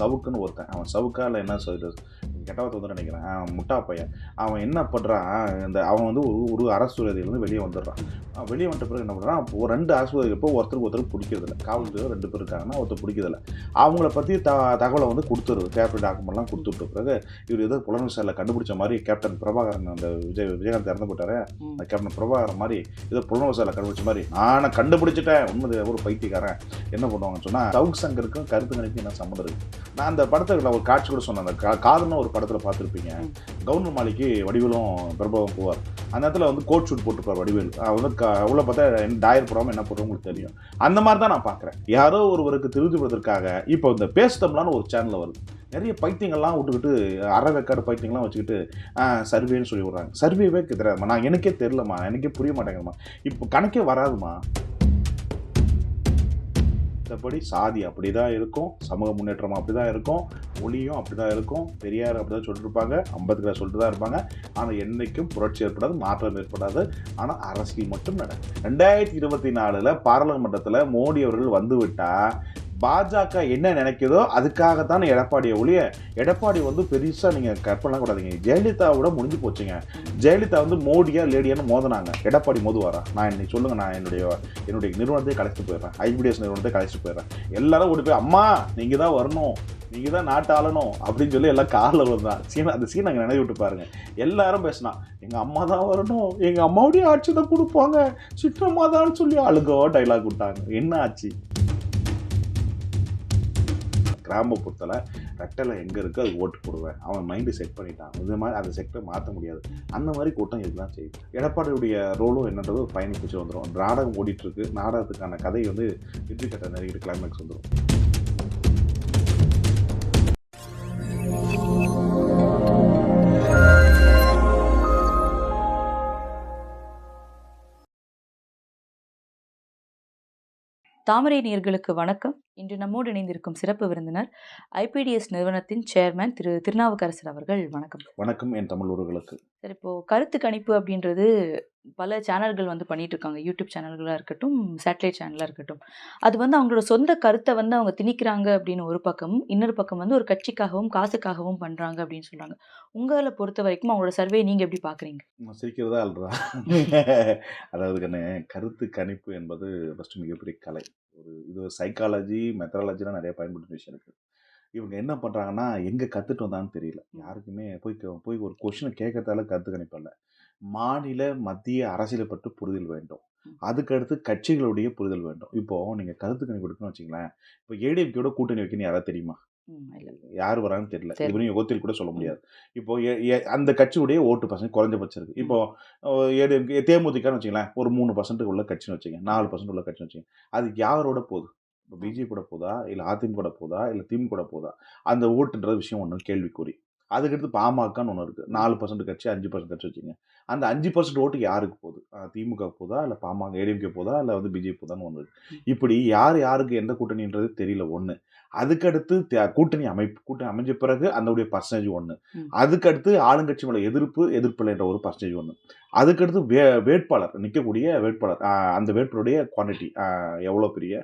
சவுக்குன்னு ஒருத்தன். அவன் சவுக்கா இல்லை என்ன சொல்றது? கெட்டவத்தை வந்து நினைக்கிறேன். அவன் முட்டா பையன். அவன் என்ன பண்ணுறான் இந்த அவன் வந்து ஒரு ஒரு அரசுவாதியிலேருந்து வெளியே வந்துடுறான். வெளியே வந்துட்ட பிறகு என்ன பண்ணுறான் ஒரு ரெண்டு அரசுவாதிகள் இப்போ ஒருத்தருக்கு ஒருத்தர் பிடிக்கிறதில்ல. காவல்துறை ரெண்டு பேர் இருக்காங்கன்னா ஒருத்தர் பிடிக்கிறதில்ல. அவங்கள பற்றி த தகவலை வந்து கொடுத்துருது கேப்டன் டாக்குமெண்ட்லாம் கொடுத்துட்ட பிறகு இவர் ஏதோ புலன் விசாரில் கண்டுபிடிச்ச மாதிரி கேப்டன் பிரபாகரன் அந்த விஜய் விஜயகாந்த் இறந்து போட்டாரு அந்த கேப்டன் பிரபாகரன் மாதிரி ஏதோ புலன் விசாரில் கண்டுபிடிச்ச மாதிரி நான் கண்டுபிடிச்சிட்டேன். உண்மை ஒரு பைத்தியக்காரன். என்ன பண்ணுவாங்கன்னு சொன்னால் சவுக் சங்கருக்கும் கருத்து கணிப்பு என்ன சம்மந்தம் இருக்குது நான் அந்த படத்தில் ஒரு காட்சி கூட சொன்னேன். அந்த காதல்னு ஒரு படத்தில் பார்த்துருப்பீங்க. கவர்னர் மாளிகைக்கு வடிவேலும் பிரபாவும் போவார். அந்த இடத்துல வந்து கோட் ஷூட் போட்டுப்பார் வடிவேல். வந்து உள்ள பார்த்தா என்ன டாயர் போடாமல் என்ன போடுறோம் உங்களுக்கு தெரியும். அந்த மாதிரி தான் நான் பார்க்குறேன். யாரோ ஒருவருக்கு திருப்திப்படுவதற்காக இப்போ இந்த பேசுதம்லான்னு ஒரு சேனலில் வருது. நிறைய பைத்தியங்கள்லாம் விட்டுக்கிட்டு அரை வெக்காடு பைத்தியங்கள்லாம் வச்சுக்கிட்டு சர்வேன்னு சொல்லி விட்றாங்க சர்வேவே தெரியாதுமா நான் எனக்கே தெரிலம்மா எனக்கே புரிய மாட்டேங்குதுமா இப்போ கணக்கே வராதுமா மற்றபடி சாதி அப்படி தான் இருக்கும் சமூக முன்னேற்றம் அப்படி தான் இருக்கும் மொழியும் அப்படி தான் இருக்கும் பெரியார் அப்படி தான் சொல்லியிருப்பாங்க அம்பேத்கர் சொல்லிட்டு தான் இருப்பாங்க. ஆனால் என்றைக்கும் புரட்சி ஏற்படாது மாற்றம் ஏற்படாது. ஆனால் அரசியல் மட்டும் நடக்கும் ரெண்டாயிரத்தி இருபத்தி நாலில் பாராளுமன்றத்தில் மோடி அவர்கள் வந்துவிட்டால் பாஜக என்ன நினைக்குதோ அதுக்காகத்தான் எடப்பாடியை ஒழிய எடப்பாடி வந்து பெருசாக நீங்கள் கற்பனை கூடாதீங்க ஜெயலலிதாவோட முடிஞ்சு போச்சுங்க. ஜெயலலிதா வந்து மோடியா லேடியான்னு மோதினாங்க. எடப்பாடி மோதுவாரா? நான் இன்னைக்கு சொல்லுங்கள் நான் என்னுடைய என்னுடைய நிறுவனத்தை கலைச்சிட்டு போயிடுறேன். ஐபிடிஎஸ் நிறுவனத்தை கலைச்சிட்டு போயிடுறேன். எல்லாரும் ஓடி போய் அம்மா நீங்கள் தான் வரணும். நீங்கள் தான் நாட்டு ஆளணும். அப்படின்னு சொல்லி எல்லாம் காரில் விழுந்தான் சீனா அந்த சீன் அங்கே நினைவு விட்டு பாருங்க. எல்லாரும் பேசினா எங்கள் அம்மா தான் வரணும். எங்கள் அம்மாவுடைய ஆட்சி தான் கொடுப்பாங்க. சிற்றம்மா தான் சொல்லி அழுகோ டைலாக் விட்டாங்க. என்ன ஆச்சு? கிராமப்புறத்தில் ரெட்டலை எங்கே இருக்குது அது ஓட்டு போடுவேன். அவன் மைண்டு செட் பண்ணிட்டான். இந்த மாதிரி அந்த செக்டரை மாற்ற முடியாது. அந்த மாதிரி கூட்டம் இதுதான் செய்யும் எடப்பாடியுடைய ரோலும் என்னன்றது ஒரு பயணிப்பிச்சு வந்துடும் நாடகம் ஓடிட்டுருக்கு நாடகத்துக்கான கதை வந்து இறுதி கட்ட நெருங்கிட்டு கிளைமேக்ஸ் வந்துடும் தாமரை நேயர்களுக்கு வணக்கம். இன்று நம்மோடு இணைந்திருக்கும் சிறப்பு விருந்தினர் ஐபிடிஎஸ் நிறுவனத்தின் சேர்மேன் திரு திருநாவுக்கரசர் அவர்கள். வணக்கம். வணக்கம் என் தமிழ் உறவுகளுக்கு. சார் இப்போ கருத்து கணிப்பு அப்படின்றது பல சேனல்கள் வந்து பண்ணிட்டு இருக்காங்க யூடியூப் சேனல்களாக இருக்கட்டும் சேட்டலைட் சேனலாக இருக்கட்டும். அது வந்து அவங்களோட சொந்த கருத்தை வந்து அவங்க திணிக்கிறாங்க அப்படின்னு ஒரு பக்கம் இன்னொரு பக்கம் வந்து ஒரு கட்சிக்காகவும் காசுக்காகவும் பண்ணுறாங்க அப்படின்னு சொல்கிறாங்க உங்களை பொறுத்த வரைக்கும் அவங்களோட சர்வே நீங்கள் எப்படி பார்க்குறீங்க சிரிக்கிறதா அல்றா அதாவது கண்ணு கருத்து கணிப்பு என்பது ஃபஸ்ட்டு மிகப்பெரிய கலை. ஒரு இது சைக்காலஜி மெத்தடாலஜிலாம் நிறைய பயன்படுத்த விஷயம் இருக்குது இவங்க என்ன பண்ணுறாங்கன்னா எங்கே கற்றுட்டு வந்தான்னு தெரியல. யாருக்குமே போய் போய் ஒரு கொஷினை கேட்கறதால கருத்து கணிப்பில்லை மாநில மத்திய அரசியலை பற்றி புரிதல் வேண்டும். அதுக்கடுத்து கட்சிகளுடைய புரிதல் வேண்டும். இப்போ நீங்கள் கருத்து கணிப்பு எடுக்கணும்னு வச்சுங்களேன் இப்போ ஏடிஎம்கேயோட கூட்டணி வைக்கணும் யாராவது தெரியுமா. யார் வரான்னு தெரியல. இவனையும் யோகத்தில் கூட சொல்ல முடியாது. இப்போ அந்த கட்சியுடைய ஓட்டு பர்சன்ட் குறைஞ்சபட்சம் இருக்கு. இப்போ ஏடிஎம்கே தேமுதிகன்னு வச்சுங்களேன் ஒரு மூணு பர்சன்ட் உள்ள கட்சின்னு வச்சுங்க நாலு பர்சன்ட் உள்ள கட்சின்னு வச்சுங்க அது யாரோட போகுது? இப்போ பிஜேபி கூட போதா இல்லை அதிமுக கூட போதா இல்லை திமுக கூட போதா அந்த ஓட்டுன்ற விஷயம் ஒன்று கேள்விக்குறி. அதுக்கடுத்து பாமகன்னு ஒன்று இருக்குது நாலு பர்சன்ட் கட்சி அஞ்சு பர்சன்ட் கட்சி வச்சுங்க. அந்த அஞ்சு பர்சன்ட் ஓட்டு யாருக்கு போகுது? திமுக போதா? இல்லை பாமக ஏடிஎம்கே போதா? இல்லை வந்து பிஜேபி போதான்னு ஒன்று இருக்கு. இப்படி யார் யாருக்கு எந்த கூட்டணின்றது தெரியல ஒன்று அதுக்கடுத்து கூட்டணி அமைப்பு கூட்டணி அமைஞ்ச பிறகு அதனுடைய பர்சன்டேஜ் ஒன்று. அதுக்கடுத்து ஆளுங்கட்சி மேல எதிர்ப்பு எதிர்ப்பில்லைன்ற ஒரு பர்சன்டேஜ் ஒன்று அதுக்கடுத்து வே வேட்பாளர் நிற்கக்கூடிய வேட்பாளர் அந்த வேட்பாளருடைய குவான்டிட்டி எவ்வளோ பெரிய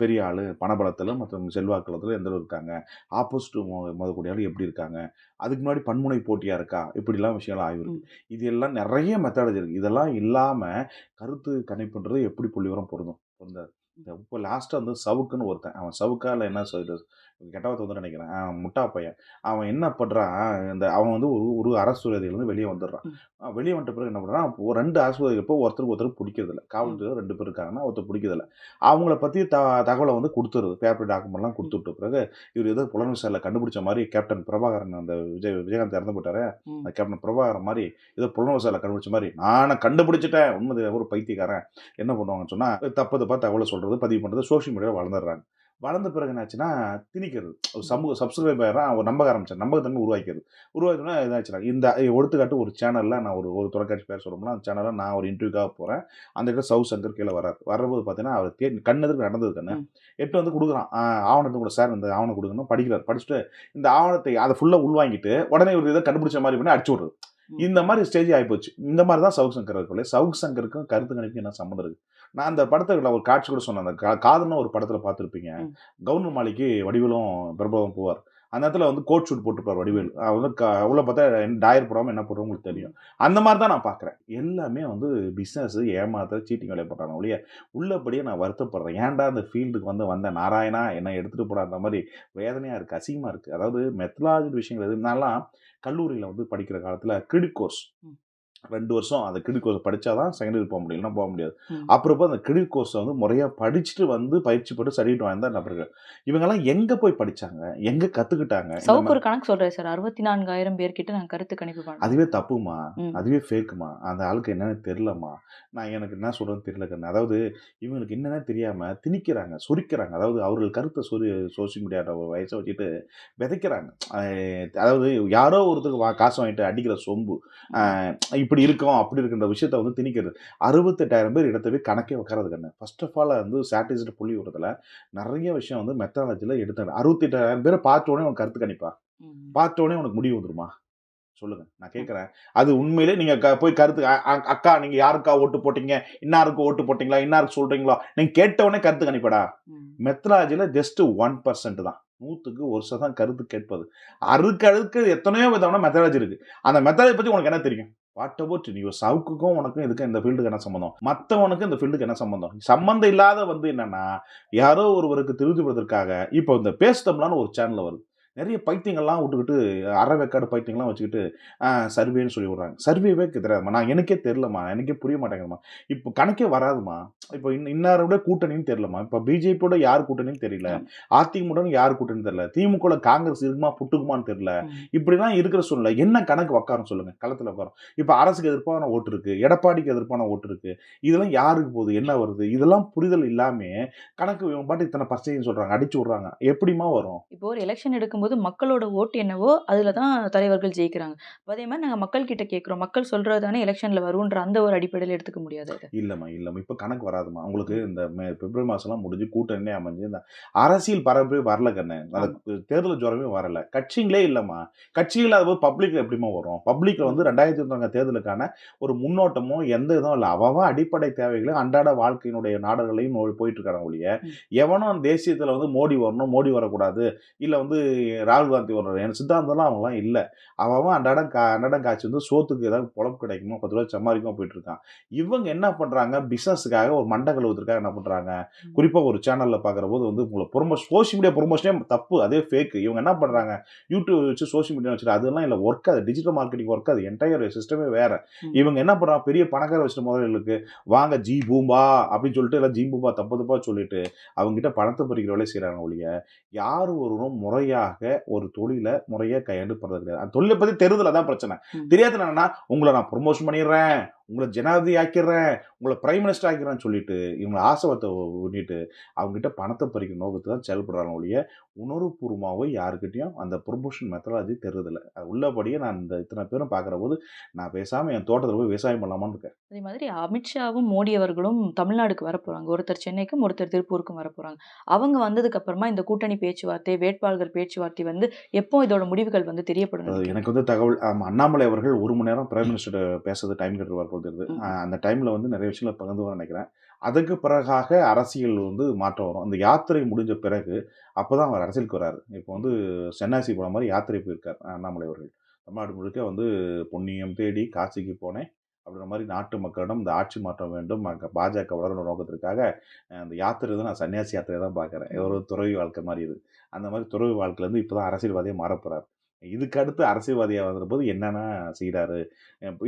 பெரிய ஆள் பணபலத்தில் மற்றும் செல்வாக்குளத்தில் எந்த அளவு இருக்காங்க ஆப்போசிட் மோதக்கூடிய ஆள் எப்படி இருக்காங்க அதுக்கு முன்னாடி பன்முனை போட்டியாக இருக்கா இப்படிலாம் விஷயம்லாம் ஆய்வு இருக்கு. இது எல்லாம் நிறைய மெத்தடாலஜி இருக்குது இதெல்லாம் இல்லாமல் கருத்து கணிப்புன்றது எப்படி புள்ளிவரம் பொருந்தும் பொருந்தாது. இந்த இப்போ லாஸ்ட்டாக வந்து சவுக்குன்னு ஒருத்தன் அவன் சவுக்கா இல்லை என்ன சொல்றது கெட்டவத்தை வந்து நினைக்கிறேன். முட்டா பையன். அவன் என்ன பண்ணுறான் இந்த அவன் வந்து ஒரு ஒரு அரசுவாதியிலேருந்து வெளியே வந்துடுறான். வெளியே வந்துட்ட பிறகு என்ன பண்ணுறான் ஒரு ரெண்டு அரசுவாதிகள் இப்போ ஒருத்தருக்கு ஒருத்தர் பிடிக்கிறதில்ல. காவல்துறை ரெண்டு பேர் இருக்காங்கன்னா ஒருத்தர் பிடிக்கிறதில்ல. அவங்கள பற்றி த தகவலை வந்து கொடுத்துருது. பேப்பர் டாக்குமெண்ட்லாம் கொடுத்துட்ட பிறகு இவர் ஏதோ புலன் விசாரில் கண்டுபிடிச்ச மாதிரி கேப்டன் பிரபாகரன் அந்த விஜய் விஜயகாந்த் இறந்து போட்டாரு. அந்த கேப்டன் பிரபாகரன் மாதிரி ஏதோ புலன் விசாரில் கண்டுபிடிச்ச மாதிரி நான் கண்டுபிடிச்சிட்டேன். உண்மை ஒரு பைத்தியக்காரன். என்ன பண்ணுவாங்கன்னு சொன்னால் தப்பு தப்பாக தகவலை சொல்கிறது பதிவு பண்ணுறது சோஷியல் மீடியாவில் வளர்ந்துடுறாங்க. வளர்ந்த பிறகு என்னாச்சுன்னா திணிக்கிறது. ஒரு சமூக சப்ஸ்கிரைபராக அவர் நம்ப ஆரம்பிச்சார் நம்பகத்தன்மை உருவாக்கிறது உருவாக்கினா இதாச்சுன்னா இந்த எடுத்துக்காட்டு ஒரு சேனலில் நான் ஒரு ஒரு தொலைக்காட்சி பேர் சொல்லணும்னா அந்த சேனலில் நான் ஒரு இன்டர்வியூக்காக போகிறேன் அந்த இடத்துல சவுத் சங்கர் கீழே வராரு வரும்போது பார்த்தீங்கன்னா அவர் தே கண்ணெதிர்க்கு நடந்தது கண்ணு. எட்டு வந்து கொடுக்குறான். ஆவணத்தை கூட சார் இந்த ஆவணம் கொடுக்கணும். படிக்கிறார். படிச்சுட்டு இந்த ஆவணத்தை அதை ஃபுல்லாக உள்வாங்கிட்டு உடனே ஒரு இதை கண்டுபிடிச்ச மாதிரி பண்ணி அடிச்சு விடுறது. இந்த மாதிரி ஸ்டேஜ் ஆகிப்போச்சு இந்த மாதிரி தான் சவுக் சங்கர் இருக்குல்ல சவுக் சங்கருக்கும் கருத்து கணிப்புக்கும் என்ன சம்மந்தம் இருக்கு? நான் அந்த படத்துல ஒரு காட்சி கூட சொன்னேன். அந்த கா- காதல்னு ஒரு படத்துல பார்த்துருப்பீங்க. ம். கவர்னர் மாளிகைக்கு வடிவேலும் பிரபலம் போவார். அந்த இடத்துல வந்து கோட் ஷூட் போட்டுப்பார் வடிவேல். வந்து க- உள்ள பார்த்தா டயர் போடாமல் என்ன போடுறோம் உங்களுக்கு தெரியும். அந்த மாதிரி தான் நான் பார்க்குறேன். எல்லாமே வந்து பிஸ்னஸ் ஏமாத்த சீட்டிங் வேலையை போட்டாங்க ஒழிய உள்ளபடியே நான் வருத்தப்படுறேன். ஏன்டா அந்த ஃபீல்டுக்கு வந்து வந்த நாராயணா? என்ன எடுத்துகிட்டு போடாத மாதிரி வேதனையாக இருக்குது அசிங்கமாக இருக்குது அதாவது மெத்தலாஜி விஷயங்கள் எது நான்லாம் கல்லூரியில் வந்து படிக்கிற காலத்தில் கிரெடிட் கோர்ஸ். ரெண்டு வருஷம் அந்த கிரெடிட் கோர்ஸ் படிச்சாதான் செகண்ட் இயர் போக முடியும் இல்லைன்னா போக முடியாது. அப்புறப்போ அந்த கிரெடிட் கோர்ஸை வந்து முறையாக படிச்சுட்டு வந்து பயிற்சி பெற்று சர்டிஃபிகேட் வாய்ந்த நபர்கள். இவங்கெல்லாம் எங்கே போய் படிச்சாங்க? எங்கே கற்றுக்கிட்டாங்க சவுக்கு ஒரு கணக்கு சொல்றாரு சார். அறுபத்தி நான்காயிரம் பேர்கிட்ட நான் கருத்து கணிப்பு அதுவே தப்புமா. அதுவே ஃபேக்குமா அந்த ஆளுக்கு என்னன்னு தெரிலம்மா நான் எனக்கு என்ன சொல்கிறேன்னு தெரியல கண்ணு. அதாவது இவங்களுக்கு என்னென்ன தெரியாமல் திணிக்கிறாங்க சொரிக்கிறாங்க. அதாவது அவர்கள் கருத்தை சொரி சோசியல் மீடியாவில் ஒரு வயசை வச்சுட்டு விதைக்கிறாங்க. அதாவது யாரோ ஒருத்தருக்கு வா காசு வாங்கிட்டு அடிக்கிற சொம்பு. அஹ் இப்படி இருக்கும் அப்படி இருக்குன்ற விஷயத்த வந்து திணிக்கிறது. அறுபத்தெட்டாயிரம் பேர் இடத்தவே கணக்கே வைக்கிறது கண்ணு. ஃபர்ஸ்ட் ஆஃப் ஆல் வந்து சாட்டிஸ்ட் புள்ளி விடுறதுல நிறைய விஷயம் வந்து மெத்தனாலஜியில் எடுத்தாங்க அறுபத்தெட்டாயிரம் பேரை பார்த்த உடனே உனக்கு கருத்து கணிப்பா? ம். பார்த்த உடனே உனக்கு முடிவு வந்துருமா? சொல்லுங்க. நான் கேட்குறேன். அது உண்மையிலே நீங்க க- போய் கருத்து அக்கா நீங்க யாருக்கா ஓட்டு போட்டீங்க? இன்னாருக்கு ஓட்டு போட்டீங்களா? இன்னாருக்கு சொல்றீங்களா? நீங்க கேட்ட உடனே கருத்து கணிப்படா. ம். மெத்தலாஜில ஜஸ்ட் ஒன் பர்சன்ட் தான். நூற்றுக்கு ஒரு சதம் கருத்து கேட்பது. அறுக்கு அழுக்கு எத்தனையோ விதமான மெத்தடாலஜி இருக்கு. அந்த மெத்தடாலஜி பத்தி உனக்கு என்ன தெரியும்? வாட் அபவுட் நீ சவுக்குக்கும் உனக்கும் இதுக்கும் இந்த ஃபீல்டுக்கு என்ன சம்பந்தம்? மற்றவனுக்கு இந்த ஃபீல்டுக்கு என்ன சம்பந்தம்? சம்மந்தம் இல்லாத வந்து என்னன்னா யாரோ ஒருவருக்கு திருப்திப்படுவதற்காக இப்போ இந்த பேசுதம்லான்னு ஒரு சேனல் வருது. நிறைய பைத்தியங்கள்லாம் விட்டுக்கிட்டு அரை வெக்காடு பைத்தியங்கள்லாம் வச்சுக்கிட்டு சர்வேன்னு சொல்லி விட்றாங்க. சர்வேவே தெரியாதுமா நான் எனக்கே தெரிலம்மா எனக்கே புரிய மாட்டேங்குதுமா. இப்போ கணக்கே வராதுமா. இப்போ இன் இன்னாரோட கூட்டணின்னு தெரியலமா இப்போ பிஜேபியோட யார் கூட்டணின்னு தெரியல. அதிமுக யார் கூட்டணின்னு தெரியல. திமுக காங்கிரஸ் இருக்குமா புட்டுக்குமான்னு தெரியல. இப்படிலாம் இருக்கிற சூழ்நிலை. என்ன கணக்கு உட்காரம் சொல்லுங்க. களத்தில் உட்காரம். இப்போ அரசுக்கு எதிர்ப்பான ஓட்டு இருக்கு. எடப்பாடிக்கு எதிர்ப்பான ஓட்டு இருக்கு. இதெல்லாம் யாருக்கு போகுது? என்ன வருது? இதெல்லாம் புரிதல் இல்லாம கணக்கு பாட்டு இத்தனை பர்சன்டேஜ் சொல்றாங்க. அடிச்சு விடுறாங்க. எப்படிமா வரும்? இப்போ ஒரு எலெக்ஷன் எடுக்கும்போது மக்களோட ஓட்டு என்னவோ அதுல தான் தலைவர்கள் ஜெயிக்கிறாங்க. அதே மாதிரி நாங்க மக்கள் கிட்ட கேட்கிறோம். மக்கள் சொல்றது தானே எலெக்ஷன்ல வரும்ன்ற அந்த ஒரு அடிப்படையில் எடுத்துக்க முடியாது அது. இல்லைம்மா இல்லைம்மா. இப்போ கணக்கு வராதுமா உங்களுக்கு இந்த பிப்ரவரி மாதம்லாம் முடிஞ்சு கூட்டணி அமைஞ்சு இந்த அரசியல் பரப்பே வரல கண்ணு. அந்த தேர்தல் ஜுரமே வரல. கட்சிங்களே இல்லைம்மா. கட்சி இல்லாத போது பப்ளிக்ல எப்படிமா வரும்? பப்ளிக்ல வந்து ரெண்டாயிரத்தி இருபத்தாங்க தேர்தலுக்கான ஒரு முன்னோட்டமோ எந்த இதுவும் இல்லை. அவன் அடிப்படை தேவைகளையும் அன்றாட வாழ்க்கையினுடைய நாடுகளையும் போயிட்டு இருக்காங்க ஒழிய. எவனும் தேசியத்தில் வந்து மோடி வரணும் மோடி வரக்கூடாது. இல்லை வந்து ராகுல் காந்தி வரணும் என் சித்தாந்தம்லாம் அவங்களாம் இல்லை. அவன் அன்றாடம் கா அன்றாடம் காய்ச்சி வந்து சோத்துக்கு ஏதாவது பொழப்பு கிடைக்குமோ பத்து ரூபா சம்பாதிக்குமோ போயிட்டு இருக்கான். இவங்க என்ன பண்றாங்க? பிசினஸுக்காக ஒரு மண்டை கழுவுறதுக்காக என்ன பண்றாங்க? குறிப்பா ஒரு சேனல்ல பாக்குற போது வந்து உங்களை ப்ரொமோஷன் சோஷியல் மீடியா ப்ரொமோஷனே தப்பு. அதே ஃபேக் இவங்க என்ன பண்றாங்க? யூடியூப் வச்சு சோஷியல் மீடியா வச்சு அதெல்லாம் இல்ல ஒர்க் அது டிஜிட்டல் மார்க்கெட்டிங் ஒர்க் அது என்டையர் சிஸ்டமே வேற. இவங்க என்ன பண்றாங்க? பெரிய பணக்கார வச்சுட்டு முதல்களுக்கு வாங்க ஜி பூம்பா அப்படின்னு சொல்லிட்டு எல்லாம் ஜி பூம்பா தப்பு தப்பா சொல்லிட்டு அவங்க கிட்ட பணத்தை பறிக்கிற வேலையை செய்றாங்க ஒழிய யார் ஒருவரும் முறையாக ஒரு தொழிலை முறையா கையாண்டு பண்றது கிடையாது. அந்த தொழிலை பத்தி தெரிதல தான் பிரச்சனை. தெரியாது என்னன்னா உங்களை நான் ப்ரொமோஷன் பண்ணிடுறேன். உங்களை ஜனாதிபதி ஆக்கிடுறேன் உங்களை பிரைம் மினிஸ்டர் ஆக்கிறேன்னு சொல்லிட்டு இவங்க ஆசைவத்தை பண்ணிட்டு அவங்ககிட்ட பணத்தை பறிக்கிற நோக்கத்தை தான் செயல்படுறாங்க ஒழிய உணர்வுபூர்வமாகவோ யாருக்கிட்டையும் அந்த ப்ரொமோஷன் மெத்தடாலஜி தெரியுதில்ல அது உள்ளபடியே நான் இந்த இத்தனை பேரும் பார்க்குற போது நான் பேசாமல் என் தோட்டத்தில் போய் விவசாயம் பண்ணலாமான்னு இருக்கேன். அதே மாதிரி அமித்ஷாவும் மோடி அவர்களும் தமிழ்நாடுக்கு வர போறாங்க. ஒருத்தர் சென்னைக்கும் ஒருத்தர் திருப்பூருக்கும் வர போறாங்க. அவங்க வந்ததுக்கு அப்புறமா இந்த கூட்டணி பேச்சுவார்த்தை வேட்பாளர்கள் பேச்சுவார்த்தை வந்து எப்போ இதோட முடிவுகள் வந்து தெரியப்படும்? எனக்கு வந்து தகவல் அண்ணாமலை அவர்கள் ஒரு மணி நேரம் பிரைம் மினிஸ்டர் பேசுறது டைம் கட்டுவார் ஆஹ் அந்த டைமில் வந்து நிறைய விஷயங்களை பகிர்ந்து வர நினைக்கிறேன். அதுக்கு பிறகாக அரசியல் வந்து மாற்றம் வரும். அந்த யாத்திரை முடிஞ்ச பிறகு அப்போ தான் அவர் அரசியலுக்கு வராரு இப்போ வந்து சென்னாசி போன மாதிரி யாத்திரை போயிருக்கார் அண்ணாமலை அவர்கள். தமிழ்நாடு முழுக்க வந்து பொன்னியம் தேடி காசிக்கு போனேன். அப்படின்ற மாதிரி நாட்டு மக்களிடம் இந்த ஆட்சி மாற்றம் வேண்டும். பாஜக வளரணும் நோக்கத்திற்காக அந்த யாத்திரை தான் நான் சன்னியாசி யாத்திரை தான் பார்க்குறேன். ஒரு துறவி வாழ்க்கை மாதிரி இது. அந்த மாதிரி துறவி வாழ்க்கையிலேருந்து இப்போ தான் அரசியல்வாதியாக மாறப்போறார். இதுக்கு அடுத்து அரசியல்வாதியாக வந்துடும்போது என்னென்ன செய்கிறாரு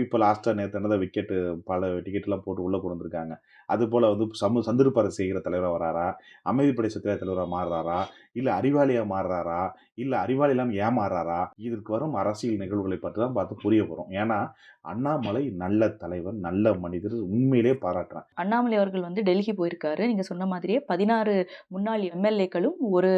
இப்போ லாஸ்ட்டாக நேற்று என்னதான் விக்கெட்டு பல டிக்கெட்லாம் போட்டு உள்ளே கொண்டு வந்திருக்காங்க. அது போல் வந்து சமு சந்திருப்பாறை செய்கிற தலைவராக வராரா? அமைதிப்படை சத்திர தலைவராக மாறுறாரா? இல்லை அறிவாளியாக மாறுறாரா? இல்லை அறிவாளி இல்லாமல் ஏமாறுறாரா இதற்கு வரும் அரசியல் நிகழ்வுகளை பற்றி தான் பார்த்து புரிய போகிறோம் ஏன்னா அண்ணாமலை நல்ல தலைவர் நல்ல மனிதர் உண்மையிலே பாராட்டுறேன் அண்ணாமலை அவர்கள் வந்து டெல்லி போயிருக்காரு. நீங்க சொன்ன மாதிரியே பதினாறு முன்னாள் எம்எல்ஏக்களும் ஒரு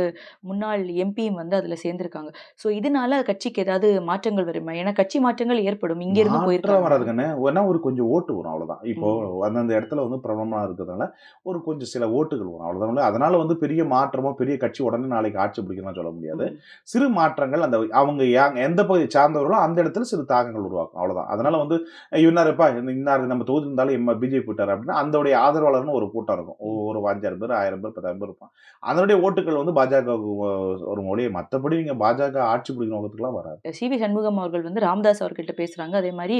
முன்னாள் எம்பியும் வந்து அதுல சேர்ந்திருக்காங்க. சோ இதனால கட்சிக்கு ஏதாவது மாற்றங்கள் வருமா? ஏன்னா கட்சி மாற்றங்கள் ஏற்படும். இங்க இருந்து மாற்றம் போயிருக்காங்க. வராதுங்கண்ணே. வேணா ஒரு கொஞ்சம் ஓட்டு வரும் அவ்வளவுதான். இப்போ அந்தந்த இடத்துல வந்து பிரபலமாக இருக்கிறதுனால ஒரு கொஞ்சம் சில ஓட்டுகள் வரும். அவ்வளோதான் அதனால வந்து பெரிய மாற்றமோ பெரிய கட்சி உடனே நாளைக்கு ஆட்சி பிடிக்கலாம் சொல்ல முடியாது. சிறு மாற்றங்கள் அந்த அவங்க எந்த பகுதியை சார்ந்தவர்களோ அந்த இடத்துல சிறு தாக்கங்கள் உருவாக்கும். அவ்வளவுதான். அதனால வந்து இன்னாருப்பா இந்த இன்னார் நம்ம தொகுதி இருந்தாலும் எம்ம பிஜேபி போயிட்டார் அப்படின்னா அதோடைய ஆதரவாளர்னு ஒரு கூட்டம் இருக்கும். ஒரு அஞ்சாயிரம் பேர் ஆயிரம் பேர் பத்தாயிரம் பேர் இருப்பான் அதனுடைய ஓட்டுகள் வந்து பாஜக ஒரு மொழியை. மற்றபடி நீங்க பாஜக ஆட்சி பிடிக்கிற நோக்கத்துக்குலாம் வராது. சி வி சண்முகம் அவர்கள் வந்து ராமதாஸ் அவர்கிட்ட பேசுறாங்க. அதே மாதிரி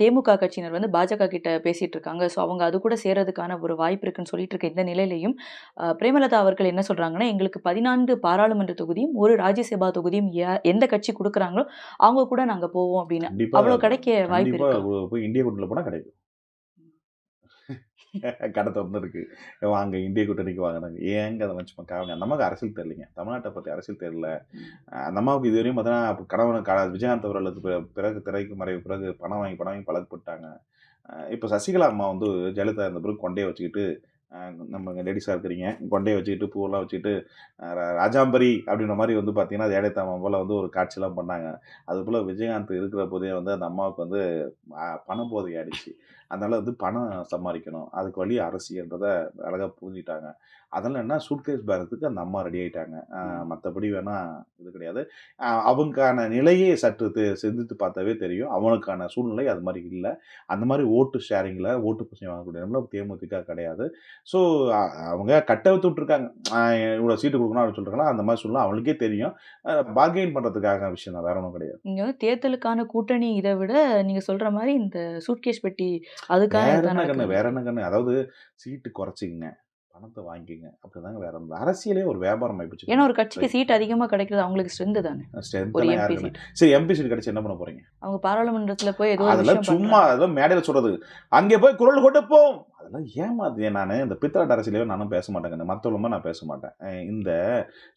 தேமுக கட்சியினர் வந்து பாஜக கிட்ட பேசிட்டு இருக்காங்க. ஸோ அவங்க அது கூட சேரதுக்கான ஒரு வாய்ப்பு இருக்குன்னு சொல்லிட்டு இருக்க இந்த நிலையிலையும் பிரேமலதா அவர்கள் என்ன சொல்றாங்கன்னா எங்களுக்கு பதினான்கு பாராளுமன்ற தொகுதியும் ஒரு ராஜ்யசபா தொகுதியும் எந்த கட்சி கொடுக்குறாங்களோ அவங்க கூட நாங்க போவோம் அப்படின்னு. அவ்வளவு கிடைக்க வாய்ப்பு இருக்கா? இந்திய கூட்டணியில் போனா கிடைக்கும். கடை திறந்து இருக்கு. வாங்க இந்திய கூட்டணிக்கு வாங்க. ஏங்க அதை வச்சு காவங்க அந்த அம்மாவுக்கு அரசியல் தெரியலைங்க. தமிழ்நாட்டை பற்றி அரசியல் தெரியல. அந்த அம்மாவுக்கு இதுவரையும் பார்த்தீங்கன்னா கணவன் க விஜயகாந்த் அவர்களுக்கு பிற- பிறகு திரைக்கு மறைவு பிறகு பணம் வாங்கி பணம் வாங்கி பழக்கப்பட்டாங்க. இப்போ சசிகலா அம்மா வந்து ஜெயலலிதா இருந்த பிறகு கொண்டையை வச்சுக்கிட்டு நம்ம லேடிஸாக இருக்கிறீங்க. கொண்டையை வச்சுக்கிட்டு பூவெல்லாம் வச்சுக்கிட்டு ரா- ராஜாம்பரி அப்படின்ற மாதிரி வந்து பார்த்தீங்கன்னா ஜெயலலிதா அம்மா போல் வந்து ஒரு காட்சிலாம் பண்ணாங்க. அது போல் விஜயகாந்த் இருக்கிற போதே வந்து அந்த அம்மாவுக்கு வந்து பணம் போதை ஆயிடுச்சு அதனால வந்து பணம் சம்பாதிக்கணும் அதுக்கு வழி அரசியன்றதை அழகாக புரிஞ்சிட்டாங்க அதனால என்ன சூட்கேஸ் பேரத்துக்கு அந்த அம்மா ரெடி ஆயிட்டாங்க. மற்றபடி வேணா இது கிடையாது. அஹ் அவங்களுக்கான நிலையை சற்று சிந்தித்து பார்த்தாவே தெரியும். அவனுக்கான சூழ்நிலை அது மாதிரி இல்லை. அந்த மாதிரி ஓட்டு ஷேரிங்கில் ஓட்டு பசங்க வாங்கக்கூடிய தேமுதிக கிடையாது. ஸோ அவங்க கட்ட விட்டு விட்டுருக்காங்க. அஹ் இவ்வளோ சீட்டு கொடுக்கணும் அப்படின்னு சொல்கிறாங்களா அந்த மாதிரி சொல்லலாம் அவங்களுக்கே தெரியும். பார்கெயின் பண்ணுறதுக்காக விஷயம் தான். வேற ஒன்றும் கிடையாது. இங்க வந்து தேர்தலுக்கான கூட்டணி இதை விட நீங்க சொல்ற மாதிரி இந்த சூட்கேஸ் பெட்டி அதுக்கான வேற என்ன கண்ணு. வேற என்ன கண்ணு? அதாவது சீட்டு குறைச்சிங்க பணத்தை வாங்கிக்கங்க. அப்படிதாங்க வேற இல்ல. அரசியலே ஒரு வியாபாரம் ஆயிப்போச்சு ஏன்னா ஒரு கட்சிக்கு சீட் அதிகமா கிடைக்கிறது அவங்களுக்கு ஸ்ட்ரென்த் தானே? ஒரு எம்பி. சீட் சரி எம்பி சீட் கிடைச்சு என்ன பண்ண போறீங்க? அவங்க பாராளுமன்றத்துல போய் ஏதோ அதெல்லாம் சும்மா. அதெல்லாம் மேடையில சொல்றது. அங்கே போய் குரல் கொடுப்போம். அதெல்லாம் ஏமாத்து நான். இந்த பித்தலாட்ட அரசியலே நானும் பேச மாட்டேங்க. மற்றவங்க நான் பேச மாட்டேன். இந்த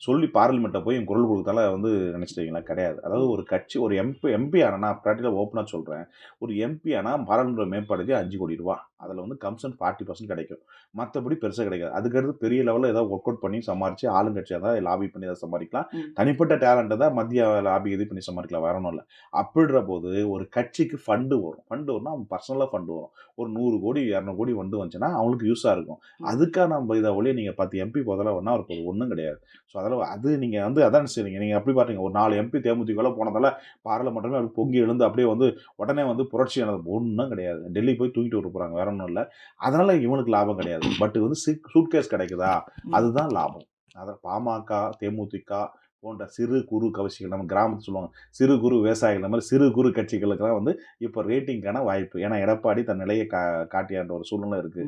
சொல்லி பார்லிமெண்ட்டை போய் என் குரல் கொடுத்தால வந்து நினைச்சிட்டீங்களா? கிடையாது. அதாவது ஒரு கட்சி ஒரு எம்பி எம்பி ஆனா ப்ராக்டிக்கலாக ஓப்பனாக சொல்கிறேன் ஒரு எம்பி ஆனால் பாராளுமன்ற மேம்பாடுக்கு அஞ்சு கோடி ரூபா. அதில் வந்து கம்சன் ஃபார்ட்டி பர்சன்ட் கிடைக்கும். மற்றபடி பெருசாக கிடைக்காது. அதுக்கடுத்து பெரிய லெவலில் ஏதாவது ஒர்க் அவுட் பண்ணி சமாளித்து ஆளுங்கட்சியாக தான் லாபி பண்ணி அதை சம்பாதிக்கலாம். தனிப்பட்ட டேலண்ட்டை தான் மத்திய லாபி இது பண்ணி சம்பாதிக்கலாம் ஒன்றும் இல்லை. அப்படின்ற போது ஒரு கட்சிக்கு ஃபண்டு வரும். ஃபண்டு வரும்னா அவங்க பர்சனலாக ஃபண்டு வரும். ஒரு நூறு கோடி இரநூறு கோடி ஃபண்டு வந்துச்சுன்னா அவங்களுக்கு யூஸாக இருக்கும். அதுக்காக நம்ம இதை ஒளிய நீங்கள் பத்து எம்பி போதெல்லாம் ஒன்றா இருக்கும் ஒன்றும் கிடையாது. ஸோ அதில் அது நீங்கள் வந்து அதான் சரிங்க நீங்கள் அப்படி பார்த்தீங்க ஒரு நாலு எம்பி தேமுதிகல போனதால பாராளுமன்றமே அப்படி பொங்கி எழுந்து அப்படியே வந்து உடனே வந்து புரட்சி ஒன்றும் கிடையாது. டெல்லி போய் தூக்கிட்டு வர போகிறாங்க வேற ஒன்றும் இல்லை. அதனால இவனுக்கு லாபம் கிடையாது. பட் வந்து சூட்கேஸ் கிடைக்குதா. அதுதான் லாபம். அதான் பாமக தேமுதிக போன்ற சிறு குறு கவசிகள் நம்ம கிராமத்தில் சொல்லுவாங்க. சிறு குறு விவசாயிகள் மாதிரி சிறு குறு கட்சிகளுக்கெல்லாம் வந்து இப்போ ரேட்டிங்கான வாய்ப்பு. ஏன்னா எடப்பாடி தன் நிலையை கா காட்டியான்ற ஒரு சூழ்நிலை இருக்குது.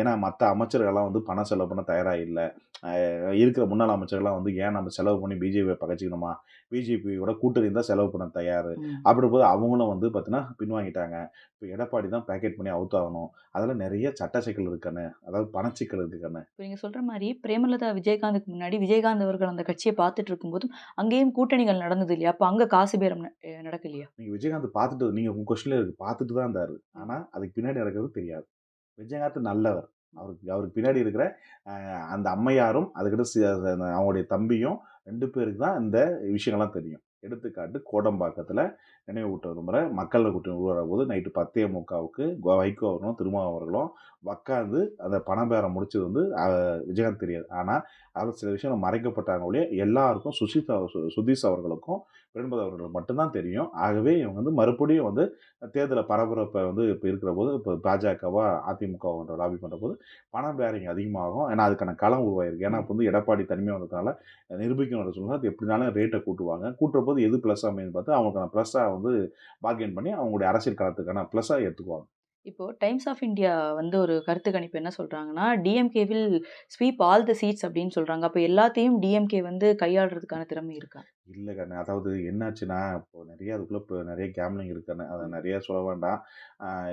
ஏன்னா மற்ற அமைச்சர்கள்லாம் வந்து பணம் செலவு பண்ண தயாராக இல்லை. இருக்கிற முன்னாள் அமைச்சர்கள்லாம் வந்து ஏன் நம்ம செலவு பண்ணி பிஜேபியை பகச்சிக்கணுமா? பிஜேபியோட கூட்டணி தான் செலவு பண்ண தயார். அப்படி போது அவங்களும் வந்து பார்த்தீங்கன்னா பின்வாங்கிட்டாங்க. இப்போ எடப்பாடி தான் பேக்கெட் பண்ணி அவுத்தாகணும் அதில் நிறைய சட்ட சிக்கல் இருக்கானு. அதாவது பணச்சிக்கல் இருக்குக்கானு இப்போ நீங்க சொல்ற மாதிரி பிரேமலதா விஜயகாந்துக்கு முன்னாடி விஜயகாந்த் அவர்கள் அந்த கட்சியை பார்த்துட்டு இருக்கும்போதும் அங்கேயும் கூட்டணிகள் நடந்தது இல்லையா? அப்போ அங்க காசு பேரம் ந- அஹ் நடக்கலையா? நீங்கள் விஜயகாந்த் பார்த்துட்டு நீங்கள் உங்கள் கொஸ்டினில் இருக்கு. பார்த்துட்டு தான் இருந்தார். ஆனால் அதுக்கு பின்னாடி நடக்கிறது தெரியாது. விஜயகாந்த் நல்லவர். அவருக்கு அவருக்கு பின்னாடி இருக்கிற அந்த அம்மையாரும் அதுக்கிட்ட அவங்களுடைய தம்பியும் ரெண்டு பேருக்கு தான் இந்த விஷயங்கள்லாம் தெரியும். எடுத்துக்காட்டு கோடம்பாக்கத்தில் நினைவூட்ட விரும்புகிறேன் மக்களை கூட்டி கூட்டம் உருவாகிற போது நைட்டு பத்தே முக்காவுக்கு வைகோ அவர்களும் திருமா அவர்களும் உக்காந்து அந்த பேரை முடிச்சது வந்து விஜயகாந்த் தெரியாது. ஆனால் அதில் சில விஷயங்கள் மறைக்கப்பட்டாங்க ஒழிய எல்லாருக்கும் சுஷித் சுதீஷ் அவர்களுக்கும் பிரேமலதா அவர்களுக்கு மட்டும்தான் தெரியும். ஆகவே இவங்க வந்து மறுபடியும் வந்து தேர்தலில் பரபரப்பை வந்து இப்போ இருக்கிற போது இப்போ பாஜகவா அதிமுகவோன்ற லாபி பண்ணுற போது பணம் பேரிங் அதிகமாகும். ஏன்னா அதுக்கான களம் உருவாயிருக்கு ஏன்னா இப்போ வந்து எடப்பாடி தனிமையாக வந்ததுனால நிரூபிக்கணும்னு சொல்லுங்க அது எப்படினாலும் ரேட்டை கூட்டுவாங்க. கூட்டுற போது எது ப்ளஸ் அமைன்னு பார்த்து அவங்களுக்கான ப்ளஸ்ஸாக வந்து பார்கெயின் பண்ணி அவங்களுடைய அரசியல் காலத்துக்கான ப்ளஸ்ஸாக எடுத்துக்குவாங்க இப்போ டைம்ஸ் ஆஃப் இந்தியா வந்து ஒரு கருத்து கணிப்பு என்ன சொல்றாங்கன்னா டிஎம்கேவில் ஸ்வீப் ஆல் த சீட்ஸ் அப்படின்னு சொல்றாங்க. அப்போ எல்லாத்தையும் டிஎம்கே வந்து கையாளுறதுக்கான திறமை இருக்கா? இல்லை கண்ணு அதாவது என்னாச்சுன்னா இப்போ நிறைய அதுக்குள்ளே இப்போ நிறைய கேம்லிங் இருக்குன்னு அதை நிறைய சொல்ல வேண்டாம்.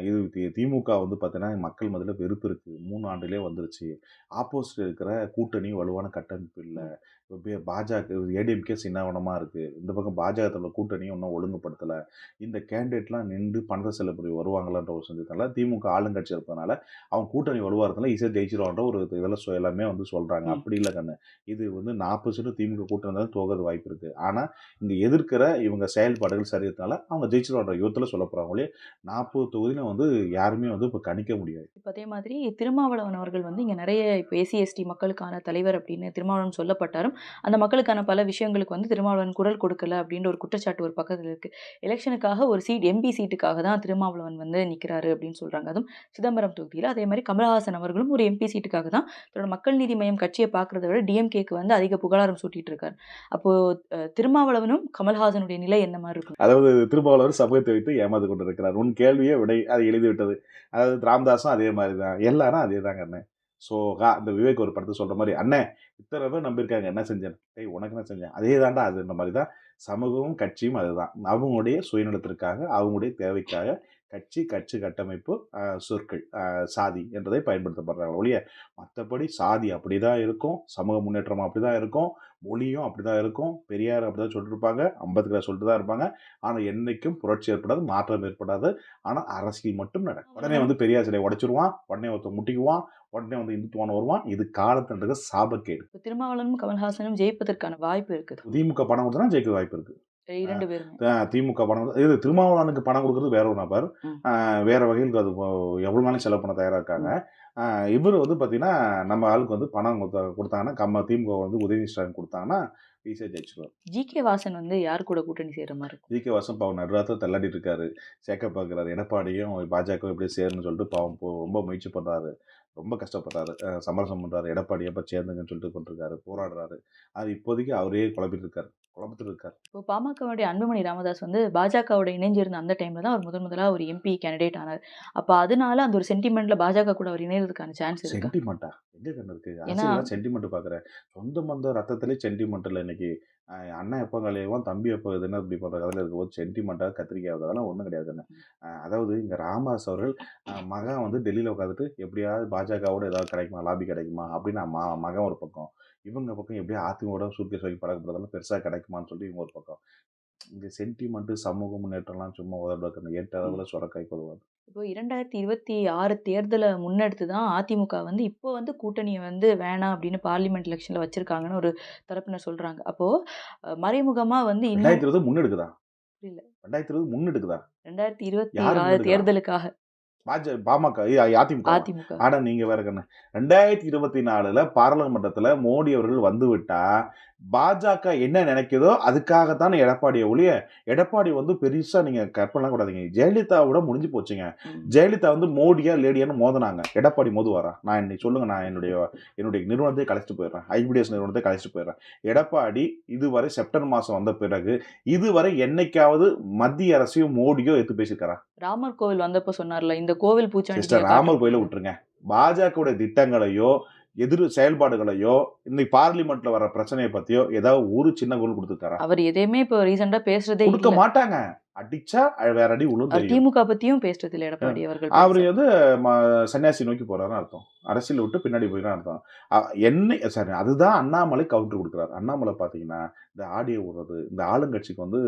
இது தி- திமுக வந்து பார்த்தீங்கன்னா மக்கள் மத்தியில் வெறுப்பு இருக்குது மூணு ஆண்டுலேயே வந்துருச்சு. ஆப்போசிட் இருக்கிற கூட்டணி வலுவான கட்டமைப்பு இல்லை. இப்போ பாஜக ஏடிஎம்கே சின்னவனமாக இருக்குது இந்த பக்கம் பாஜகத்தோட கூட்டணியும் இன்னும் ஒழுங்குபடுத்தலை. இந்த கேண்டிடேட்லாம் நின்று பணத்தை செலுத்தி வருவாங்களான்ற ஒரு சந்தேகத்தால திமுக ஆளுங்கட்சி இருப்பதனால அவங்க கூட்டணி வலுவாக இருந்தாலும் ஈஸியாக ஜெயிச்சிருவான்ற ஒரு இதெல்லாம் எல்லாமே வந்து சொல்கிறாங்க. அப்படி இல்லை கண்ணு இது வந்து நாற்பது சீட்டு திமுக கூட்டணி தான் தோகிறது வாய்ப்பு இருக்குது ஆனால் இங்கே எதிர்க்கிற இவங்க செயல்பாடுகள் சரியறதுனால அவங்க ஜெயிச்சிருவான்ற யுத்தத்தில் சொல்ல போகிறாங்களே நாற்பது தொகுதியில் வந்து யாருமே வந்து இப்போ கணிக்க முடியாது. இப்போ அதே மாதிரி திருமாவளவன் அவர்கள் வந்து இங்கே நிறைய இப்போ எஸ்சி எஸ்டி மக்களுக்கான தலைவர் அப்படின்னு திருமாவளவன் சொல்லப்பட்டாரும். அந்த மக்களுக்கான பல விஷயங்களுக்கு வந்து திருமாவளவன் குரல் கொடுக்கல அப்படின்ற ஒரு குற்றச்சாட்டு ஒரு பக்கத்தில் இருக்குது எலெக்ஷனுக்காக ஒரு சீட் எம்பி சீட்டுக்காக தான் திருமாவளவன் வந்து நிற்கிறாரு அப்படின்னு சொல்கிறாங்க அதுவும் சிதம்பரம் தொகுதியில். அதே மாதிரி கமலஹாசன் அவர்களும் ஒரு எம்பி சீட்டுக்காக தான் தன்னோட மக்கள் நீதி மையம் கட்சியை பார்க்குறத விட டிஎம்கேக்கு வந்து அதிக புகழாரம் சூட்டிகிட்டு இருக்காரு. அப்போது திருமாவளவனும் கமல்ஹாசனுடைய நிலை என்ன மாதிரி இருக்கும்? அதாவது திருமாவளவர் சமூகத்தை வைத்து ஏமாந்து கொண்டு இருக்கிறார் உன் கேள்வியே விடை அது எழுதி விட்டது அதாவது ராம்தாஸும் அதே மாதிரி தான் எல்லாரும் அதே தாங்க அண்ணன் ஸோ இந்த விவேக் ஒரு படத்தை சொல்கிற மாதிரி அண்ணன் இத்தனை பேர் நம்பியிருக்காங்க. என்ன செஞ்சேன் டேய் உனக்கு என்ன செஞ்சேன்? அதே தாண்டா அதுன்ற மாதிரி தான் சமூகமும் கட்சியும் அதுதான். அவங்களுடைய சுயநலத்திற்காக அவங்களுடைய தேவைக்காக கட்சி கட்சி கட்டமைப்பு சொற்கள் சாதி என்றதை பயன்படுத்தப்படுறாங்க ஒழிய மற்றபடி சாதி அப்படி தான் இருக்கும் சமூக முன்னேற்றம் அப்படி தான் இருக்கும் மொழியும் அப்படி தான் இருக்கும் பெரியார் அப்படி தான் சொல்லிட்டு இருப்பாங்க அம்பேத்கர் சொல்லிட்டு தான் இருப்பாங்க. ஆனால் என்னைக்கும் புரட்சி ஏற்படாது மாற்றம் ஏற்படாது. ஆனால் அரசியல் மட்டும் நடக்கும். உடனே வந்து பெரியார் சிலையை உடைச்சிருவான் உடனே ஒருத்தன் முட்டிக்குவான் உடனே வந்து இந்துத்துவான வருவான். இது காலத்தின் சாபக்கேடு. திருமாவளவனும் கமல்ஹாசனும் ஜெயிப்பதற்கான வாய்ப்பு இருக்குது. திமுக பணம் கொடுத்தா ஜெயிக்க வாய்ப்பு இருக்கு. இரண்டு பேருமே. அஹ் திமுக பணம் இது திருமாவளவனுக்கு பணம் கொடுக்கறது வேற ஒரு நபர். வேற வகையில் அது எவ்வளவு நாளும் செலவு பண்ண தயாரா இருக்காங்க. இவர் வந்து பாத்தீங்கன்னா நம்ம ஆளுக்கு வந்து பணம் கொடுத்தா- கொடுத்தாங்கன்னா கம்ம திமுக வந்து உதயநிதி ஸ்டாலின் கொடுத்தாங்கன்னா ஈஸியாக ஜெயிச்சுருவார். ஜி கே வாசன் வந்து யார் கூட கூட்டணி செய்யற மாதிரி இருக்கும்? ஜி கே வாசன் பாவம் நடுராத்திரம் தள்ளாடிட்டு இருக்காரு. சேர்க்க பார்க்குறாரு எடப்பாடியும் பாஜக எப்படி சேரணும்னு சொல்லிட்டு பாவம் ரொம்ப முயற்சி பண்றாரு. ரொம்ப கஷ்டப்படுறாரு. சமரசம் பண்றாரு. எடப்பாடி எப்போ சேர்ந்துங்கன்னு சொல்லிட்டு கொண்டிருக்காரு. போராடுறாரு. அது இப்போதைக்கு அவரே குழப்பிட்டு இருக்காரு. குழப்பத்தில் இருக்காரு. இப்போ பாமகவுடைய அன்புமணி ராமதாஸ் வந்து பாஜகவோட இணைஞ்சிருந்த அந்த டைம்ல தான் அவர் முதன் முதலா ஒரு எம்பி கேண்டிடேட் ஆனார். அப்போ அதனால அந்த ஒரு சென்டிமெண்ட்ல பாஜக கூட அவர் இணையறதுக்கான சான்ஸ் சென்டிமெண்ட்டா எங்க கண்ணு இருக்கு? சென்டிமெண்ட் பாக்குறேன் சொந்த பந்த ரத்தத்திலே சென்டிமெண்ட் இல்லை இன்னைக்கு. அண்ணன் எப்போ கலையுவான் தம்பி எப்போ இதுன்னு இப்படி பண்ணுறது அதில் இருக்கும்போது சென்டிமெண்ட்டாக கத்திரிக்காய் அதெல்லாம் ஒன்றும் கிடையாது கண்ணு. அதாவது இங்கே ராமதாஸ் அவர்கள் மகன் வந்து டெல்லியில் உட்காந்துட்டு எப்படியாவது பாஜகவோட ஏதாவது கிடைக்குமா லாபி கிடைக்குமா அப்படின்னு மா மகன் ஒரு பக்கம் இவங்க பக்கம் எப்படியா அதிமுக சூட்கேஸ் வாங்கி பழக்கப்படுறதெல்லாம் பெருசாக கிடைக்குமான்னு சொல்லி இவங்க ஒரு பக்கம். இங்க சென்டிமெண்ட் சமூக முன்னேற்றம்லாம் சும்மா உதவி ஏற்ற அளவில் சுரக்காய் பொதுவாக இப்போ இரண்டாயிரத்தி இருபத்தி ஆறு தேர்தலை முன்னெடுத்து தான் அதிமுக வந்து இப்போ வந்து கூட்டணியை வந்து வேணாம் அப்படின்னு பார்லிமெண்ட் எலெக்ஷன்ல வச்சிருக்காங்கன்னு ஒரு தரப்பினர் சொல்றாங்க. அப்போ அஹ், மறைமுகமா வந்து இன்னும் ரெண்டாயிரத்தி இருபது முன்னெடுக்குதா? புரியல. ரெண்டாயிரத்தி இருபது முன்னெடுக்குதா? ரெண்டாயிரத்தி இருபத்தி ஆறு? தேர்தலுக்காக. பாமக அதிமுக அதிமுக. ஆனா நீங்க வேற கண்ணு. ரெண்டாயிரத்தி இருபத்தி நாலுல பாராளுமன்றத்துல மோடி அவர்கள் வந்து விட்டா பாஜக என்ன நினைக்குதோ அதுக்காகத்தான் எடப்பாடியை ஒழிய எடப்பாடி வந்து பெருசா நீங்க கற்பனை கூடாதீங்க. ஜெயலலிதாவோட முடிஞ்சு போச்சுங்க. ஜெயலலிதா வந்து மோடியா லேடியான்னு மோதினாங்க. எடப்பாடி மோதுவாரா? நான் இன்னைக்கு சொல்லுங்க நான் என்னுடைய என்னுடைய நிறுவனத்தை கழிச்சிட்டு போயிடுறேன். ஐபிடிஎஸ் நிறுவனத்தை கழிச்சிட்டு போயிடுறேன். எடப்பாடி இதுவரை செப்டம்பர் மாசம் வந்த பிறகு இதுவரை என்னைக்காவது மத்திய அரசையும் மோடியோ எடுத்து பேசியிருக்காரா? ராமர் கோவில் வந்தப்போ சொன்னார்ல இந்த கோவில் பூச்சாண்டி ராமர் கோயில விட்டுருங்க. பாஜகவுடைய திட்டங்களையோ எதிர் செயல்பாடுகளையோ இன்னைக்கு பார்லிமெண்ட்ல வர பிரச்சனையை பத்தியோ ஏதாவது ஒரு சின்ன குரல் கொடுத்துருக்காரா அவர் எதையுமே இப்போ ரீசெண்டா பேசுறதே கொடுக்க மாட்டாங்க. அடிச்சா வேற அடி தெரியும். திமுக பத்தியும் பேசுறது இல்ல எடப்பாடி அவர்கள் அவரு. வந்து சன்னியாசி நோக்கி போறாருன்னு அர்த்தம். அரசியல் விட்டு பின்னாடி போயிடும் அர்த்தம். என்ன சரி அதுதான் அண்ணாமலை கவுண்டர் கொடுக்குறாரு. அண்ணாமலை பாத்தீங்கன்னா இந்த ஆடியோ விடுறது இந்த ஆளுங்கட்சிக்கு வந்து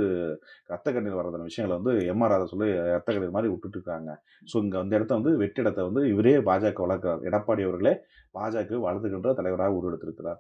ரத்த கண்ணீர் வர்றதான விஷயங்களை வந்து எம்ஆர் ராதா சொல்லி ரத்த கண்ணீர் மாதிரி விட்டுட்டு இருக்காங்க ஸோ இங்க அந்த இடத்த வந்து வெற்றிடத்தை வந்து இவரே பாஜக வளர்க்கிறார். எடப்பாடி அவர்களே பாஜக வளர்த்துக்கின்ற தலைவராக உருவெடுத்திருக்கிறார்.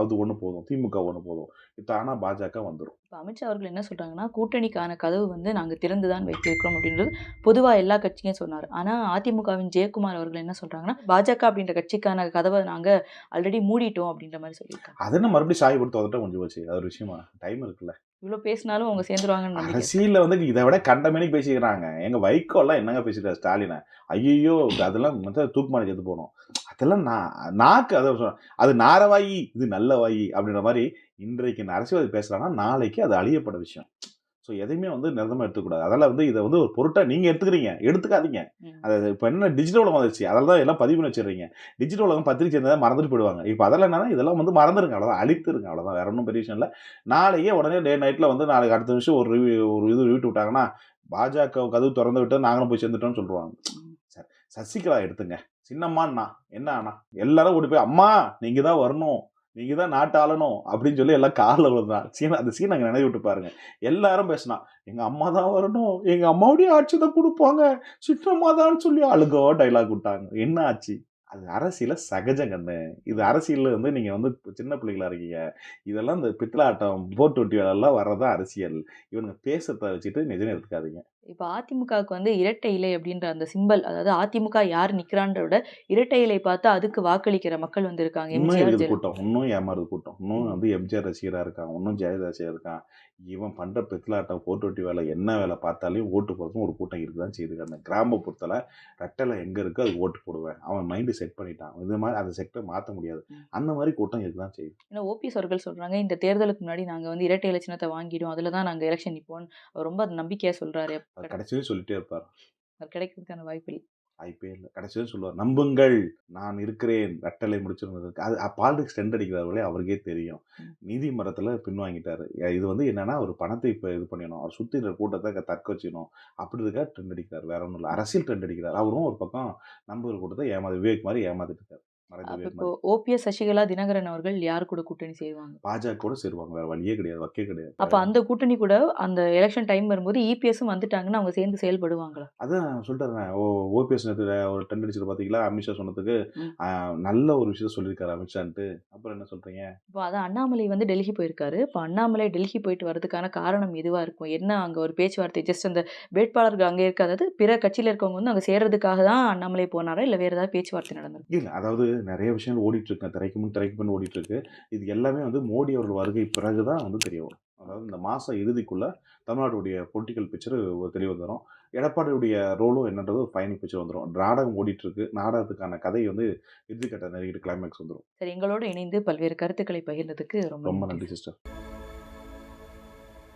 அது ஒன்று போதும். திமுக ஒன்று போதும். தானா பாஜக வந்துடும் இப்போ அமித்ஷா அவர்கள் என்ன சொல்கிறாங்கன்னா கூட்டணிக்கான கதவு வந்து நாங்க திறந்துதான் வைத்திருக்கிறோம் அப்படின்றது பொதுவாக எல்லா கட்சியும் சொன்னார். ஆனால் அதிமுகவின் ஜெயக்குமார் அவர்கள் என்ன சொல்கிறாங்கன்னா பாஜக அப்படின்ற கட்சிக்கான கதவை நாங்கள் ஆல்ரெடி மூடிட்டோம் அப்படின்ற மாதிரி சொல்லியிருக்காங்க. அது என்ன மறுபடியும் சாய் கொடுத்து வந்துட்டா கொஞ்சம் போச்சு. அது ஒரு விஷயமா? டைம் இருக்குல்ல. இவ்வளோ பேசினாலும் அவங்க சேர்ந்துருவாங்கன்னு அரசியலில் வந்து இதை விட கண்டமேனி பேசிக்கிறாங்க. எங்கள் வைக்கோல்லாம் என்னங்க பேசிட்டாரு? ஸ்டாலினை. ஐயோ அதெல்லாம் மொத்தம் தூக்குமாடி செத்து போகணும் அதெல்லாம் நான் நாக்கு அதை சொல்றேன். அது நாரவாயி இது நல்ல வாயி அப்படின்ற மாதிரி இன்றைக்கு இந்த அரசியல்வாதி நாளைக்கு அது அழியப்பட விஷயம். ஸோ எதையுமே வந்து நிரந்தரமா எடுத்துக்கூடாது அதெல்லாம் வந்து இதை வந்து ஒரு பொருட்டா நீங்க எடுத்துக்கிறீங்க. எடுத்துக்காதீங்க. அது இப்போ என்ன டிஜிட்டல் உலகம் வந்துச்சு அதெல்லாம் தான் எல்லாம் பதிவு பண்ணி வச்சிடுறீங்க. டிஜிட்டல் உலகம் பத்திரிக்கை சேர்ந்ததை மறந்துட்டு போயிடுவாங்க. இப்போ அதெல்லாம் என்னன்னா இதெல்லாம் வந்து மறந்துருங்க. அவ்வளோதான் அழித்துருங்க. அவ்வளோதான் வேற ஒன்றும் பெரிய விஷயம் இல்லை. நாளைக்கே உடனே டே நைட்டில் வந்து நாளைக்கு அடுத்த நிமிஷம் ஒரு ரிவ்யூ ஒரு இது வீட்டு விட்டாங்கன்னா பாஜக கதவு திறந்து விட்டு நாங்களும் போய் சேர்ந்துட்டோம்னு சொல்லுவாங்க. சரி சசிகலா எடுத்துங்க. சின்னம்மான்னா என்ன ஆனா எல்லாரும் ஓடி போய் அம்மா நீங்க தான் வரணும். நீங்க தான் நாட்டு ஆளணும் அப்படின்னு சொல்லி எல்லாம் காலில் விழுந்தான் சீனா அந்த சீன் அங்கே நினைவு விட்டு பாருங்க. எல்லாரும் பேசினா எங்க அம்மா தான் வரணும். எங்க அம்மாவுடைய ஆட்சி தான் கொடுப்பாங்க. சின்னம்மா தான் சொல்லி அழுகோ டைலாக் விட்டாங்க. என்ன ஆச்சு? அது அரசியல சகஜம் கண்ணு. இது அரசியலில் வந்து நீங்கள் வந்து சின்ன பிள்ளைகளாக இருக்கீங்க. இதெல்லாம் இந்த பித்தலாட்டம் போட்டு ஒட்டி வேலைலாம் வர்றதான் அரசியல். இவனுங்க பேசுறத வச்சுட்டு நிஜம் எடுத்துக்காதீங்க இப்போ அதிமுகவுக்கு வந்து இரட்டை இலை அப்படின்ற அந்த சிம்பல் அதாவது அதிமுக யார் நிக்கிறான்ற விட இரட்டை இலை பார்த்தா அதுக்கு வாக்களிக்கிற மக்கள் வந்து இருக்காங்க. இன்னும் எம்ஜிஆர் இருக்குது கூட்டம் இன்னும் ஏமாறுது கூட்டம். இன்னும். வந்து எம்ஜிஆர் ரசிகரா இருக்கான் இன்னும் ஜெயலலிதா ரசிகரா இருக்கான். இவன் பண்ற பித்தலாட்டம் போட்டு ஒட்டி வேலை என்ன வேலை பார்த்தாலையும் ஓட்டு போடுறதும் ஒரு கூட்டம் இருக்குதான் செய்யுது. அந்த கிராமப்புறத்துல ரெட்டலை எங்க இருக்கு அது ஓட்டு போடுவேன். அவன் மைண்டு செட் பண்ணிட்டான். இது மாதிரி அந்த செட்டை மாற்ற முடியாது. அந்த மாதிரி கூட்டம் இருக்குதான் செய்யுது. ஏன்னா ஓபிஎஸ் அவர்கள் சொல்றாங்க இந்த தேர்தலுக்கு முன்னாடி நாங்க வந்து இரட்டை இலை சின்னத்தை வாங்கிடும் அதுல தான் நாங்க எலெக்ஷன் அவர் ரொம்ப நம்பிக்கையா சொல்றாரு. அது கடைசியும் சொல்லிட்டே இருப்பார். அது கிடைக்கிறதுக்கான வாய்ப்பு இல்லை. ஐபிஎல் கடைசியும் சொல்லுவார் நம்புங்கள் நான் இருக்கிறேன். ரெட்டலை முடிச்சிருந்ததுக்கு அது பாலிடிக்ஸ் டெண்ட் அடிக்கிறார்களே அவருக்கே தெரியும். ம். நீதி மரத்தில் பின்வாங்கிட்டாரு இது வந்து என்னன்னா ஒரு பணத்தை இப்போ இது பண்ணிடணும். அவர் சுற்றி இருக்கிற கூட்டத்தை தக்க வச்சுக்கணும் அப்படி இருக்கா ட்ரெண்ட் அடிக்கிறார். வேற ஒன்றும் இல்லை. அரசியல் ட்ரெண்ட் அடிக்கிறார். அவரும் ஒரு பக்கம் நம்புகிற கூட்டத்தை ஏமாது விவேக் மாதிரி ஏமாத்திட்டு இருக்காரு. இப்போ ஓபிஎஸ் சசிகலா தினகரன் அவர்கள் யார் கூட கூட்டணி செய்வாங்க? பாஜக கூட சேருவாங்க வேற வழியே கிடையாது வக்கே கிடையாது. அப்ப அந்த கூட்டணி கூட அந்த எலெக்ஷன் டைம் வரும்போது இபிஎஸும் வந்துட்டாங்கன்னா அவங்க சேர்ந்து செயல்படுவாங்களா? அதான் சொல்லிட்டாருண்ணே ஓ ஓபிஎஸ் நேற்று ஒரு டெண்ட் அடிச்சது பார்த்தீங்களா அமித்ஷா சொன்னதுக்கு நல்ல ஒரு விஷயத்த சொல்லியிருக்காரு அமித்ஷான்ட்டு. அப்புறம் என்ன சொல்றீங்க? இப்போ அதான் அண்ணாமலை வந்து டெல்லி போயிருக்காரு. இப்போ அண்ணாமலை டெல்லி போயிட்டு வரதுக்கான காரணம் எதுவா இருக்கும்? என்ன அங்க ஒரு பேச்சுவார்த்தை ஜஸ்ட் அந்த வேட்பாளர்கள் அங்கே இருக்க அதாவது பிற கட்சியில இருக்கவங்க வந்து அங்க சேர்றதுக்காக தான் அண்ணாமலை போனாரா? இல்ல வேற ஏதாவது பேச்சுவார்த்தை நடந்திருக்கு? இல்லை அதாவது நிறைய விஷயங்கள் ஓடிட்டு இருக்கு திரைக்கு முன் திரைக்கு முன் ஓடிட்டு இருக்கு இது எல்லாமே வந்து மோடி அவர்கள் வருகை பிறகுதான் வந்து தெரிய வரும். அதாவது இந்த மாச இறுதிக்குள்ள தமிழ்நாட்டுடைய பொலிட்டிக்கல் பிக்சர் தெரிய வந்துடும் எடப்பாடியுடைய ரோலும் என்னன்றது ஒரு ஃபைனல் பிக்சர் வந்துடும் நாடகம் ஓடிட்டு இருக்கு நாடகத்துக்கான கதை வந்து இறுதிக்கட்ட நெருங்கிட்டு கிளைமேக்ஸ் வந்துடும் சரி எங்களோட இணைந்து பல்வேறு கருத்துக்களை பகிர்ந்ததுக்கு ரொம்ப ரொம்ப நன்றி. சிஸ்டர்